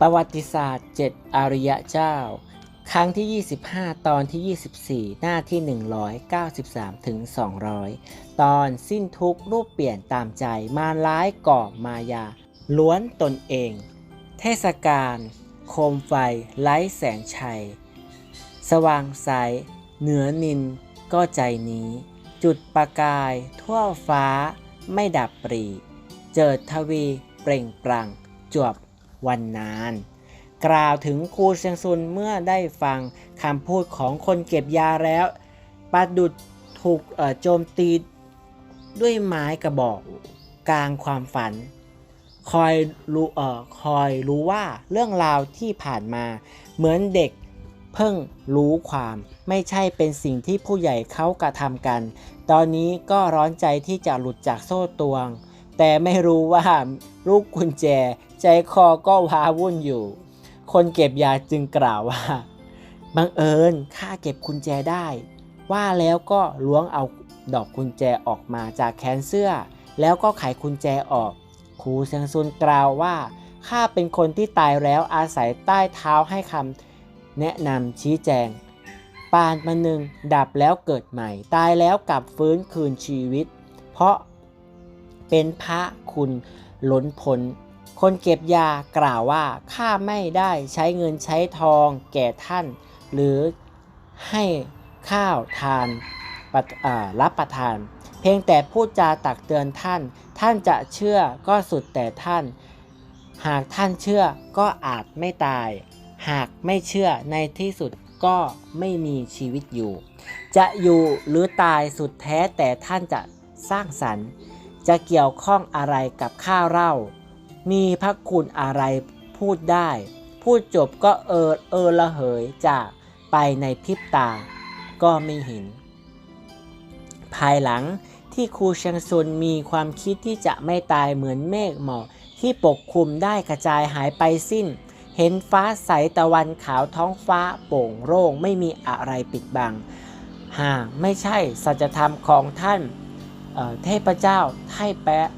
ประวัติศาสตร์ 7 อริยะเจ้า ครั้งที่ 25 ตอนที่ 24 หน้าที่ 193ถึง200 ตอนสิ้นทุกรูปเปลี่ยนตามใจมารร้ายก่อมายา ล้วนตนเอง เทศกาลโคมไฟไร้แสงชัย สว่างใสเหนือนินก็ใจนี้ จุดประกายทั่วฟ้าไม่ดับปรี เจิดทวีเปล่งปลั่งจวบ วันนาน กล่าวถึงครูเซียงซุนเมื่อได้ฟังคำพูดของคนเก็บยาแล้วประดุดถูกโจมตีด้วยไม้กระบอกกลางความฝัน คอยรู้เอ่อคอยรู้ว่าเรื่องราวที่ผ่านมา เหมือนเด็กเพิ่งรู้ความไม่ใช่เป็นสิ่งที่ผู้ใหญ่เขากระทำกัน ตอนนี้ก็ร้อนใจที่จะหลุดจากโซ่ตรวง แต่ไม่รู้ว่าลูกกุญแจ ใจคอก็ว้าวุ่นอยู่ คนเก็บยาจึงกล่าวว่าบังเอิญข้าเก็บกุญแจได้ ว่าแล้วก็ล้วงเอาดอกกุญแจออกมาจากแขนเสื้อ แล้วก็ไขกุญแจออกครูเซียงซุนกล่าวว่าข้าเป็นคนที่ตายแล้วอาศัยใต้เท้าให้คำแนะนำชี้แจง ปานมาหนึ่งดับแล้วเกิดใหม่ ตายแล้วกลับฟื้นคืนชีวิต เพราะเป็นพระคุณล้นพ้น คนเก็บยากล่าวว่าข้าไม่ได้ใช้เงินใช้ทองแก่ท่าน หรือให้ข้าวทานรับประทาน เพียงแต่พูดจาตักเตือนท่าน ท่านจะเชื่อก็สุดแต่ท่าน หากท่านเชื่อก็อาจไม่ตาย หากไม่เชื่อในที่สุดก็ไม่มีชีวิตอยู่ จะอยู่หรือตายสุดแท้แต่ท่านจะสร้างสรรค์ จะเกี่ยวข้องอะไรกับข้าวเล่า มีพระคุณอะไรพูดได้ พูดจบก็เออเออละเหยจากไปในพริบตา ก็ไม่เห็น ภายหลังที่ครูเชียงซุนมีความคิดที่จะไม่ตายเหมือนเมฆหมอกที่ปกคลุมได้กระจายหายไปสิ้น เห็นฟ้าใสตะวันขาวท้องฟ้าโปร่งโล่งไม่มีอะไรปิดบัง หากไม่ใช่สัจธรรมของท่านเเทพเจ้าไทแปะ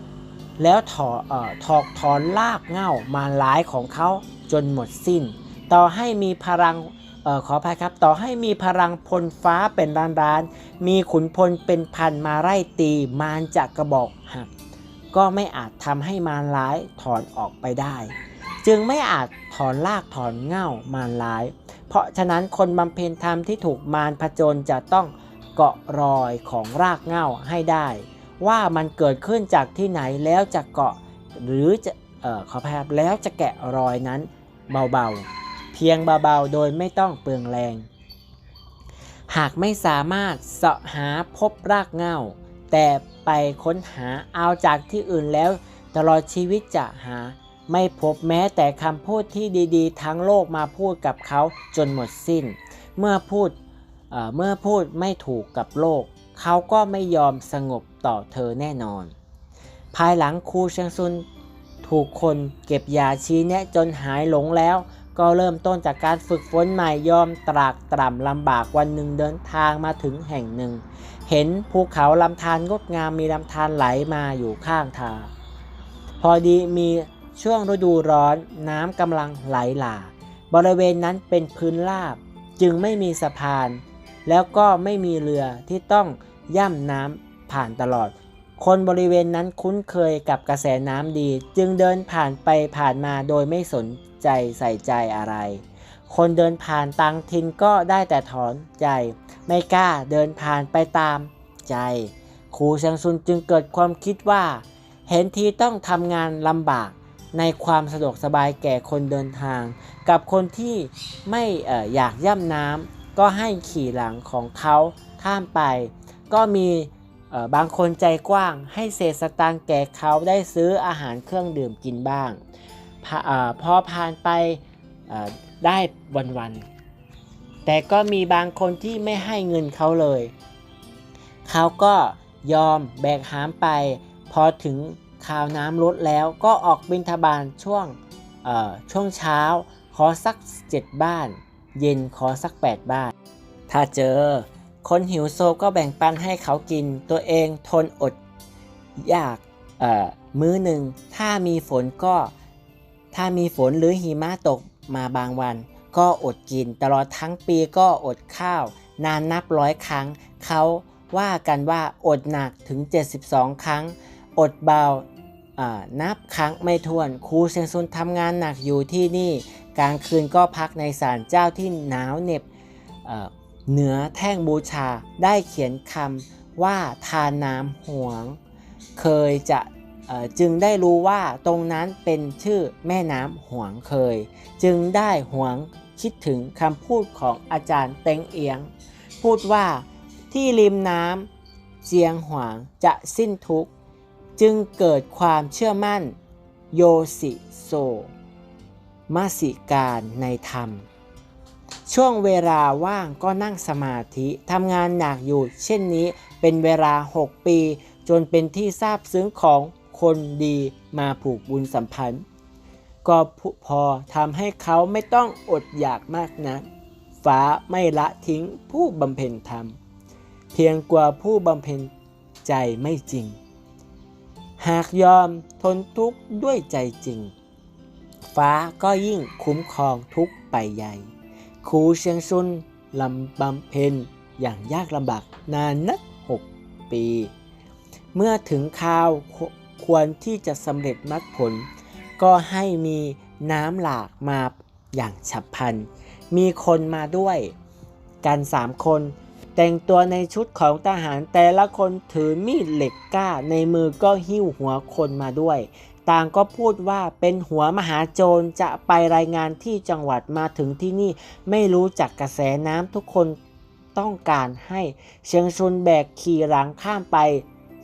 แล้วถออถอกถอนลากเง้ามาร้ายของเขาจนหมดสิ้น ต่อให้มีพลังออขออภัยครับ ต่อให้มีพลังพลฟ้าเป็นล้านๆมีขุนพลเป็นพันมาไล่ตีมารจากกระบอกหักก็ไม่อาจทำให้มารร้ายถอนออกไปได้ จึงไม่อาจถอนลากถอนเง้ามารร้าย เพราะฉะนั้นคนบำเพ็ญธรรมที่ถูกมารผจญจะต้องเกาะรอยของรากเง้าให้ได้ ว่ามันเกิดขึ้นจากที่ไหนแล้วจะเกาะหรือจะเออขอพาบแล้วจะแกะรอยนั้นเบาๆ เพียงเบาๆ โดยไม่ต้องเปลืองแรง หากไม่สามารถเสาะหาพบรากเง้า แต่ไปค้นหาเอาจากที่อื่นแล้ว ตลอดชีวิตจะหา ไม่พบแม้แต่คำพูดที่ดีๆ ทั้งโลกมาพูดกับเขาจนหมดสิ้น เมื่อพูดเเมื่อพูดไม่ถูกกับโลก เขาก็ไม่ยอมสงบต่อเธอแน่นอน ภายหลังครูเชียงซุนถูกคนเก็บยาชี้แนะจนหายหลงแล้ว ก็เริ่มต้นจากการฝึกฝนใหม่ยอมตรากตร่ำลำบากวันหนึ่งเดินทางมาถึงแห่งหนึ่ง เห็นภูเขาลำธารงดงามมีลำธารไหลมาอยู่ข้างทาง พอดีมีช่วงฤดูร้อนน้ำกำลังไหลหลากบริเวณนั้นเป็นพื้นราบ จึงไม่มีสะพาน แล้วก็ไม่มีเรือที่ต้องย่ำน้ำผ่านตลอด คนบริเวณนั้นคุ้นเคยกับกระแสน้ำดี จึงเดินผ่านไปผ่านมาโดยไม่สนใจใส่ใจอะไร คนเดินผ่านต่างถิ่นก็ได้แต่ถอนใจ ไม่กล้าเดินผ่านไปตามใจครูเชียงซุนจึงเกิดความคิดว่า เห็นทีต้องทำงานลำบากในความสะดวกสบายแก่คนเดินทาง กับคนที่ไม่อออยากย่ำน้ำ ก็ให้ขี่หลังของเขาข้ามไป ก็มีบางคนใจกว้าง ให้เศษสตางค์แก่เขาได้ซื้ออาหารเครื่องดื่มกินบ้างพอผ่านไปได้วันๆแต่ก็มีบางคนที่ไม่ให้เงินเขาเลย เขาก็ยอมแบกหามไป พอถึงคราวน้ำลดแล้วก็ออกบินทบาทช่วงช่วงเช้าขอสัก7บ้าน เย็นขอสัก 8 บานถ้าเจอ คนหิวโซก็แบ่งปันให้เขากิน ตัวเองทนอดอยากเอ่อมื้อหนึ่ง ถ้ามีฝนก็ ถ้ามีฝนหรือหิมะตกมาบางวัน ก็อดกิน ตลอดทั้งปีก็อดข้าว นานนับร้อยครั้ง เขาว่ากันว่าอดหนักถึง 72 ครั้ง อดเบาอ่านับครั้งไม่ถ้วน ครูเซียงซุนทำงานหนักอยู่ที่นี่ กลางคืนก็พักในศาลเจ้าที่หนาวเหน็บเเหนือแท่งบูชาได้เขียนคำว่าทานน้ำหวง เคยจะจึงได้รู้ว่าตรงนั้นเป็นชื่อแม่น้ำหวงเคย จึงได้หวงคิดถึงคำพูดของอาจารย์เต็งเอียง พูดว่าที่ริมน้ำเจียงหวงจะสิ้นทุกข์ จึงเกิดความเชื่อมั่นโยสิโซ มาสิการในธรรม ช่วงเวลาว่างก็นั่งสมาธิทำงานหนักอยู่ เช่นนี้เป็นเวลา 6 ปี จนเป็นที่ทราบซึ้งของคนดีมาผูกบุญสัมพันธ์ ก็พอทำให้เขาไม่ต้องอดอยากมากนักฟ้าไม่ละทิ้งผู้บำเพ็ญธรรม เพียงกว่าผู้บำเพ็ญใจไม่จริง หากยอมทนทุกข์ด้วยใจจริง ฟ้าก็ยิ่งคุ้มครองทุกไปใหญ่ครูเชียงซุนลำบำเพ็ญอย่างยากลำบากนานนักหกปี เมื่อถึงคราวคควรที่จะสำเร็จมรรคผล ก็ให้มีน้ำหลากมาอย่างฉับพลัน มีคนมาด้วย กันสามคน แต่งตัวในชุดของทหารแต่ละคนถือมีดเหล็กกล้าในมือก็หิ้วหัวคนมาด้วย ต่างก็พูดว่าเป็นหัวมหาโจรจะไปรายงานที่จังหวัดมาถึงที่นี่ไม่รู้จักกระแสน้ำทุกคนต้องการให้เชียงซุนแบกขี่หลังข้ามไป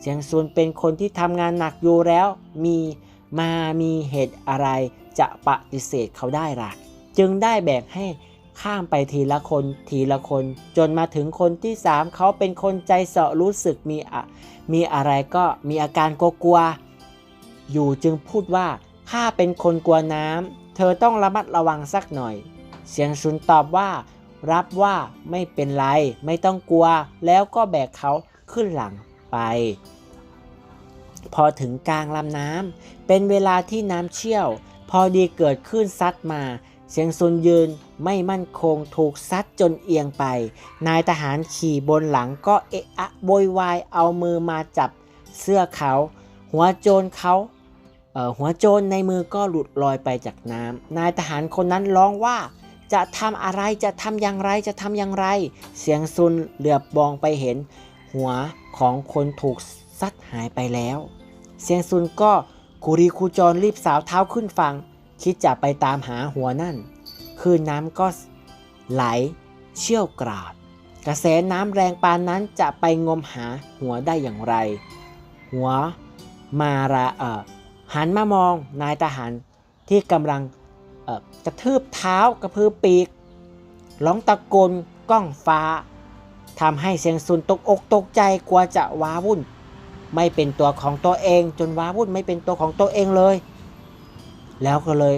เชียงซุนเป็นคนที่ทำงานหนักอยู่แล้วมีมามีเหตุอะไรจะปฏิเสธเขาได้ล่ะ จึงได้แบกให้ข้ามไปทีละคนทีละคน จนมาถึงคนที่สามเขาเป็นคนใจเสาะรู้สึกมีอะมีอะไรก็มีอาการกลัวๆ อยู่จึงพูดว่าข้าเป็นคนกลัวน้ำ เธอต้องระมัดระวังสักหน่อย เสียงชุนตอบว่า รับว่าไม่เป็นไร ไม่ต้องกลัว แล้วก็แบกเขาขึ้นหลังไป พอถึงกลางลำน้ำเป็นเวลาที่น้ำเชี่ยว พอดีเกิดขึ้นซัดมา เสียงซุนยืนไม่มั่นคงถูกซัดจนเอียงไป นายทหารขี่บนหลังก็เอะอะโวยวายเอามือมาจับเสื้อเขา หัวโจรเขาเอ่อหัวโจรในมือก็หลุดลอยไปจากน้ำนายทหารคนนั้นร้องว่าจะทำอะไรจะทำอย่างไรจะทำอย่างไร เสียงซุนเหลือบมองไปเห็น หัวของคนถูกซัดหายไปแล้ว เสียงซุนก็คูรีคูจรรีบสาวเท้าขึ้นฟัง คิดจะไปตามหาหัวนั่น คืนน้ำก็ไหลเชี่ยวกราด กระแสน้ำแรงปานนั้นจะไปงมหาหัวได้อย่างไร หัว มาราเอ่อหันมามองนายทหารที่กำลังกระทืบเท้ากระพือปีก ร้องตะโกนก้องฟ้าทำให้เสียงซุนตกอกตกใจกลัวจะว้าวุ่น ไม่เป็นตัวของตัวเองจนว้าวุ่นไม่เป็นตัวของตัวเองเลย แล้วก็เลย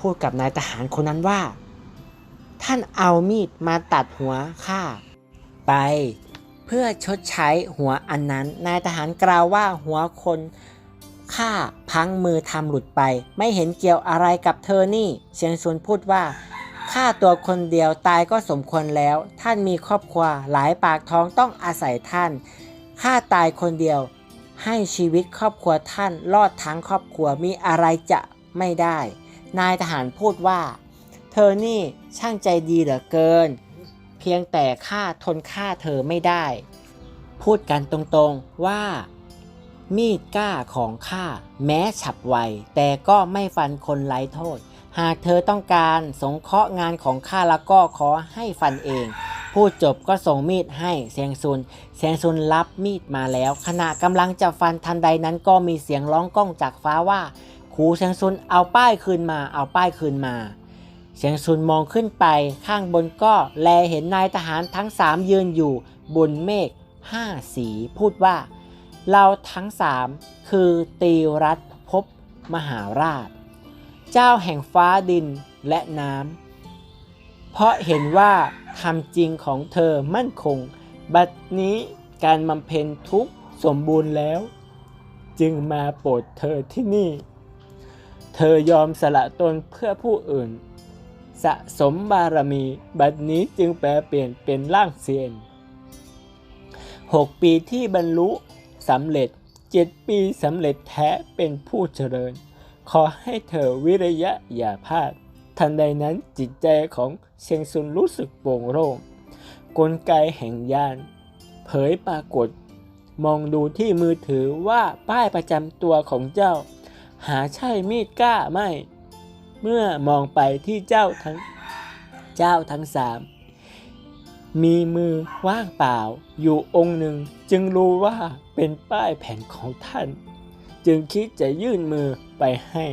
พูดกับนายทหารคนนั้นว่า ท่านเอามีดมาตัดหัวข้าไป เพื่อชดใช้หัวอันนั้น นายทหารกล่าวว่าหัวคนข้าพังมือทำหลุดไป ไม่เห็นเกี่ยวอะไรกับเธอนี่ เชียงซุนพูดว่าข้าตัวคนเดียวตายก็สมควรแล้ว ท่านมีครอบครัวหลายปากท้องต้องอาศัยท่านข้าตายคนเดียว ให้ชีวิตครอบครัวท่านรอดทั้งครอบครัวมีอะไรจะไม่ได้ นายทหารพูดว่า เธอนี่ช่างใจดีเหลือเกิน พียงแต่ข้าทนฆ่าเธอไม่ได้ พูดกันตรงๆว่า มีดกล้าของข้าแม้ฉับไว แต่ก็ไม่ฟันคนไร้โทษ หากเธอต้องการสงเคราะห์งานของข้าแล้วก็ขอให้ฟันเอง พูดจบก็ส่งมีดให้เซียงซุนเซียงซุนรับมีดมาแล้ว ขณะกำลังจะฟันทันใดนั้นก็มีเสียงร้องก้องจากฟ้าว่าครูเซียงซุนเอาป้ายคืนมาเอาป้ายคืนมา เซียงซุนมองขึ้นไปข้างบนก็แลเห็นนายทหารทั้งสามยืนอยู่บนเมฆห้าสีพูดว่า เราทั้งสามคือตีรัตภพมหาราช เจ้าแห่งฟ้าดินและน้ำเพราะเห็นว่าทำจริงของเธอมั่นคง บัดนี้การบำเพ็ญทุกสมบูรณ์แล้ว จึงมาโปรดเธอที่นี่ เธอยอมสละตนเพื่อผู้อื่น สะสมบารมี บัดนี้จึงแปลเปลี่ยนเป็นร่างเซียนหกปีที่บรรลุสำเร็จเจ็ดปีสำเร็จแท้เป็นผู้เจริญ ขอให้เธอวิริยะอย่าพลาด ทันใดนั้นจิตใจของเชียงซุนรู้สึกโปร่งโล่งกลไกแห่งยาน เผยปรากฏ มองดูที่มือถือว่าป้ายประจำตัวของเจ้า หาใช่มีดกล้าไม่ เมื่อมองไปที่เจ้าทั้งเจ้าทั้งสามมีมือว่างเปล่าอยู่องค์หนึ่งจึงรู้ว่าเป็นป้ายแผ่นของท่าน จึงคิดจะยื่นมือไปให้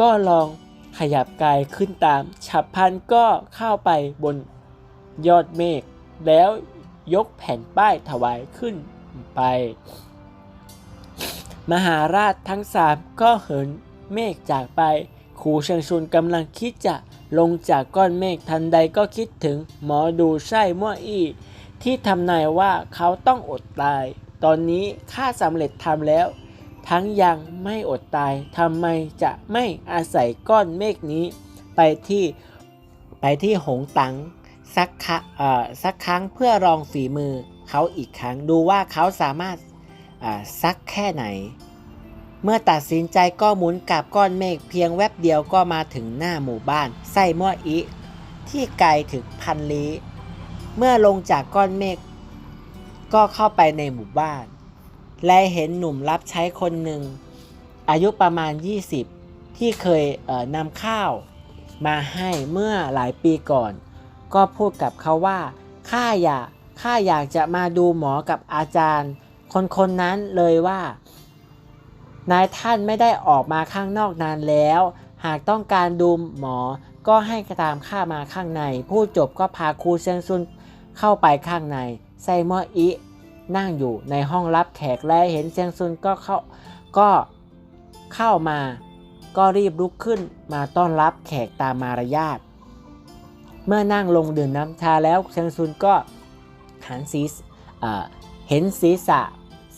ก็ลองขยับกายขึ้นตาม ฉับพลันก็เข้าไปบนยอดเมฆแล้วยกแผ่นป้ายถวายขึ้นไป มหาราชทั้งสามก็เหินเมฆจากไป ครูเชิงชุนกำลังคิดจะลงจากก้อนเมฆทันใดก็คิดถึงหมอดูไส้มั่วอี้ที่ทำนายว่าเขาต้องอดตาย ตอนนี้ข้าสำเร็จทำแล้ว ทั้งยังไม่อดตายทำไมจะไม่อาศัยก้อนเมฆนี้ ไปที่ไปที่หงตังสักครั้งเอ่อสักครั้งเพื่อลองฝีมือเขาอีกครั้งดูว่าเขาสามารถอ่าซักแค่ไหน เมื่อตัดสินใจก็หมุนกลับก้อนเมฆเพียงแวบเดียวก็มาถึงหน้าหมู่บ้านไส้มั่วอิ ที่ไกลถึงพันลี้เมื่อลงจากก้อนเมฆก็เข้าไปในหมู่บ้าน และเห็นหนุ่มรับใช้คนหนึ่ง อายุประมาณ 20 ที่เคยเอ่อนำข้าวมาให้เมื่อหลายปีก่อน ก็พูดกับเขาว่าข้าอยากข้าอยากจะมาดูหมอกับอาจารย์ คนคนนั้นเลยว่า นายท่านไม่ได้ออกมาข้างนอกนานแล้ว หากต้องการดูหมอ ก็ให้ตามข้ามาข้างใน ผู้จบก็พาครูเซียงซุนเข้าไปข้างใน ไซมออินั่งอยู่ในห้องรับแขกและเห็นเซียงซุนก็เข้าก็เข้ามา ก็รีบลุกขึ้นมาต้อนรับแขกตามมารยาท เมื่อนั่งลงดื่มน้ำชาแล้วเซียงซุนก็หันศีรษะเห็นศีรษะ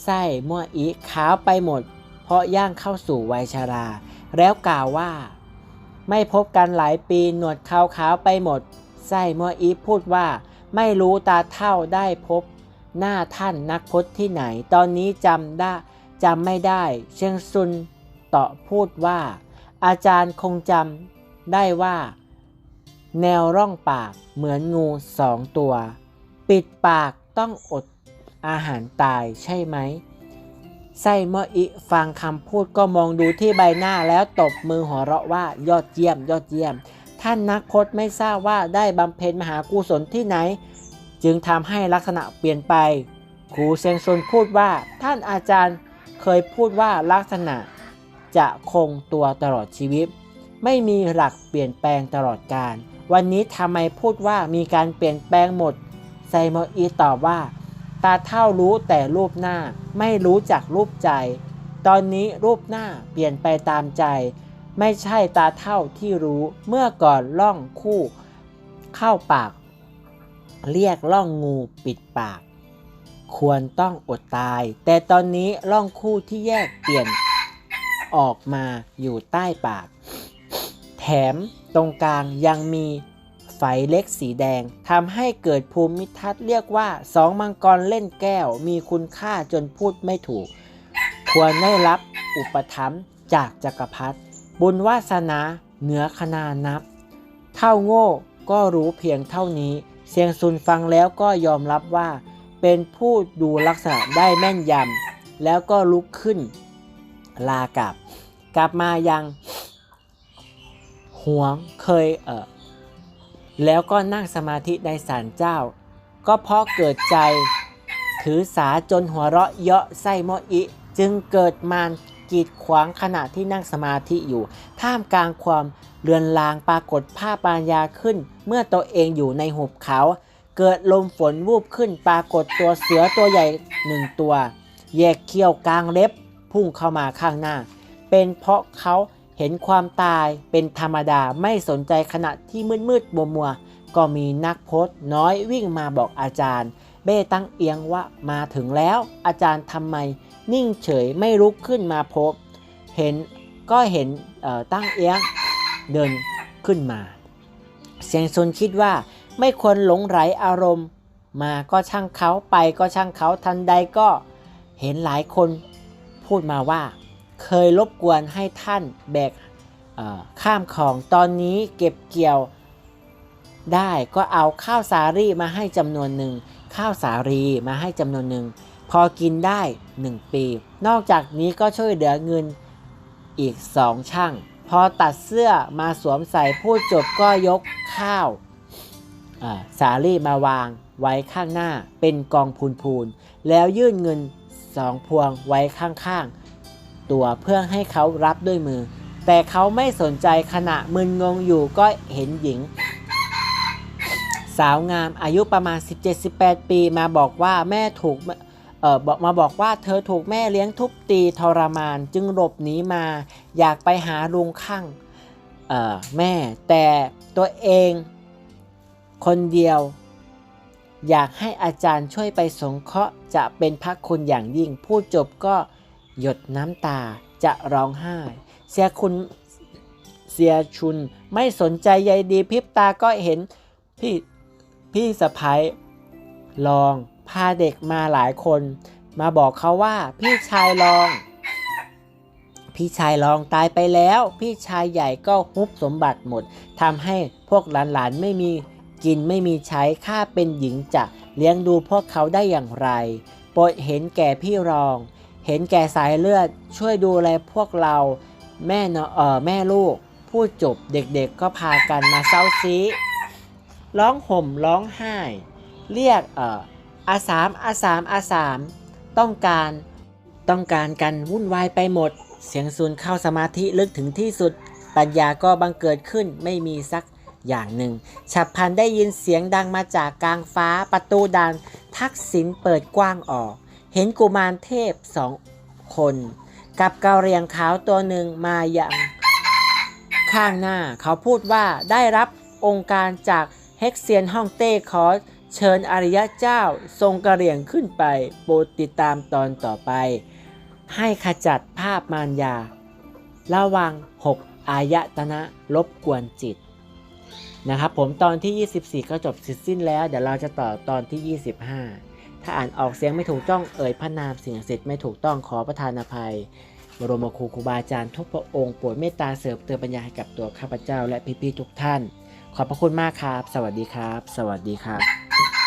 ไส้มั่วอีขาวไปหมด ราะย่างเข้าสู่วัยชารา แล้วกล่าวว่า ไม่พบกันหลายปีหนวดขาวขาวๆไปหมด ไส้มัวอีพูดว่า ไม่รู้ตาเท่าได้พบ หน้าท่านนักพจน์ที่ไหน ตอนนี้จำได้จำไม่ได้ เชียงซุนต่อพูดว่า อาจารย์คงจำได้ว่า แนวร่องปากเหมือนงูสองตัว ปิดปากต้องอดอาหารตายใช่ไหม ไส้มออิฟังคำพูดก็มองดูที่ใบหน้าแล้วตบมือหัวเราะว่ายอดเยี่ยม ยอดเยี่ยม ท่านนักพจน์ไม่ทราบว่าได้บำเพ็ญมหากุศลที่ไหน จึงทำให้ลักษณะเปลี่ยนไปครูเซงซุนพูดว่าท่านอาจารย์เคยพูดว่าลักษณะจะคงตัวตลอดชีวิต ไม่มีหลักเปลี่ยนแปลงตลอดกาลวันนี้ทำไมพูดว่ามีการเปลี่ยนแปลงหมดไซมอีตอบว่า ตาเท่ารู้แต่รูปหน้าไม่รู้จักรูปใจ ตอนนี้รูปหน้าเปลี่ยนไปตามใจ ไม่ใช่ตาเท่าที่รู้เมื่อก่อนล่องคู่ เข้าปาก เรียกล่องงูปิดปาก ควรต้องอดตาย แต่ตอนนี้ล่องคู่ที่แยกเปลี่ยนออกมาอยู่ใต้ปาก แถมตรงกลางยังมี ไฟเล็กสีแดงทำให้เกิดภูมิทัศน์เรียกว่าสองมังกรเล่นแก้ว มีคุณค่าจนพูดไม่ถูก ควรได้รับอุปถัมภ์จากจักรพรรดิบุญวาสนาเหนือขนานับ เท่าโง่ก็รู้เพียงเท่านี้เซียงซุนฟังแล้วก็ยอมรับว่า เป็นผู้ดูลักษณะได้แม่นยำแล้วก็ลุกขึ้น ลากลับ กลับมายังหวงเคยเออ แล้วก็นั่งสมาธิในศาลเจ้า ก็เพราะเกิดใจ ถือสาจนหัวเราะเยาะไส้โมออิจึงเกิดมารกีดขวางขณะที่นั่งสมาธิอยู่ ท่ามกลางความเลือนลางปรากฏภาพปญญาขึ้น เมื่อตัวเองอยู่ในหุบเขา เกิดลมฝนวูบขึ้นปรากฏตัวเสือตัวใหญ่หนึ่งตัวแยกเขี้ยวกลางเล็บ พุ่งเข้ามาข้างหน้า เป็นเพราะเขา เห็นความตายเป็นธรรมดาไม่สนใจขณะที่มืดมืดมัวมัวก็มีนักพจน์น้อยวิ่งมาบอกอาจารย์ เบ้ตั้งเอียงว่ามาถึงแล้ว อาจารย์ทำไม นิ่งเฉยไม่ลุกขึ้นมาพบ เห็นก็เห็นเอ่อตั้งเอียงเดินขึ้นมาเสียงซุนคิดว่าไม่ควรหลงไหลอารมณ์ มาก็ช่างเขาไปก็ช่างเขาทันใดก็ เห็นหลายคนพูดมาว่า เคยรบกวนให้ท่านแบกข้ามของตอนนี้เก็บเกี่ยวได้ก็เอาข้าวสาลีมาให้จำนวนหนึ่งข้าวสาลีมาให้จำนวนหนึ่งพอกินได้ 1 ปี นอกจากนี้ก็ช่วยเหลือเงินอีกสองช่าง พอตัดเสื้อมาสวมใส่พูดจบก็ยกข้าวสาลีมาวางไว้ข้างหน้าเป็นกองพูนๆแล้วยื่นเงินสองพวงไว้ข้างๆ ตัวเพื่อให้เขารับด้วยมือ แต่เขาไม่สนใจขณะมึนงงอยู่ก็เห็นหญิง สาวงามอายุประมาณ 17-18 ปีมาบอกว่าแม่ถูกเออบอกมาบอกว่าเธอถูกแม่เลี้ยงทุบตีทรมานจึงหลบหนีมา อยากไปหาลุงข้างเออแม่ แต่ตัวเองคนเดียว อยากให้อาจารย์ช่วยไปสงเคราะห์จะเป็นพระคุณอย่างยิ่ง พูดจบก็ หยดน้ำตาจะร้องไห้ เสียคุณเสียชุนไม่สนใจใยดีพริบตาก็เห็นพี่พี่สะพ้ยลองพาเด็กมาหลายคน มาบอกเขาว่าพี่ชายลอง พี่ชายลองตายไปแล้ว พี่ชายใหญ่ก็ฮุบสมบัติหมดทำให้พวกหลานๆไม่มีกินไม่มีใช้ข้าเป็นหญิงจะเลี้ยงดูพวกเขาได้อย่างไร โปรดเห็นแก่พี่รอง เห็นแก่สายเลือดช่วยดูแลพวกเราแม่เนาะเออแม่ลูก พูดจบเด็กๆก็พากันมาเศร้าซีร้องห่มร้องไห้ เรียกเอ่ออาสามอาสามอาสามต้องการต้องการกันวุ่นวายไปหมด เสียงซูนเข้าสมาธิลึกถึงที่สุด ปัญญาก็บังเกิดขึ้นไม่มีสักอย่างหนึ่ง ฉับพลันได้ยินเสียงดังมาจากกลางฟ้าประตูดานทักษิณเปิดกว้างออก เห็นกุมารเทพสองคน กับเกาเรียงขาวตัวหนึ่งมาอย่างข้างหน้า เขาพูดว่าได้รับองค์การจากเฮกเซียนฮ่องเต้ขอเชิญอริยะเจ้าทรงกระเหรี่ยงขึ้นไป โปรดติดตามตอนต่อไป ให้ขจัดภาพมารยา ระวัง 6 อายตนะรบกวนจิตนะครับผมตอนที่ 24 ก็จบเสร็จสิ้นแล้ว เดี๋ยวเราจะต่อตอนที่ 25 ถ้าอ่านออกเสียงไม่ถูกต้องเอ่ยพระนามสิ่งศักดิ์สิทธิ์ไม่ถูกต้องขอประทานอภัย บรมครูครูบาอาจารย์ทุกพระองค์โปรดเมตตาเสริมเติมปัญญาให้กับตัวข้าพเจ้าและพี่ๆทุกท่าน ขอบพระคุณมากครับ สวัสดีครับ สวัสดีครับ